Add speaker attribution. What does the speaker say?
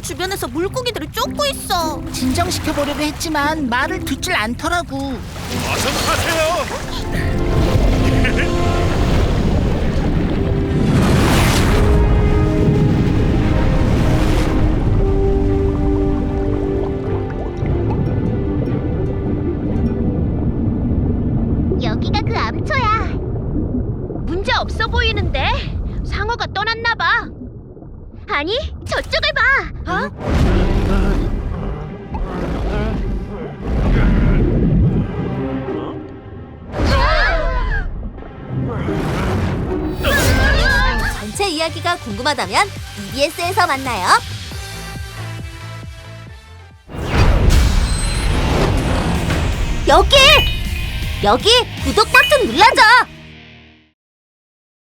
Speaker 1: 주변에서 물고기들을 쫓고 있어.
Speaker 2: 진정시켜보려고 했지만 말을 듣질 않더라고.
Speaker 3: 어서 타세요.
Speaker 4: 여기가 그 암초야. 문제 없어 보이는데 상어가 떠났나 봐. 아니, 저쪽을 봐.
Speaker 1: 전체 이야기가 궁금하다면 EBS에서 만나요. 여기! 여기 구독 버튼 눌러줘!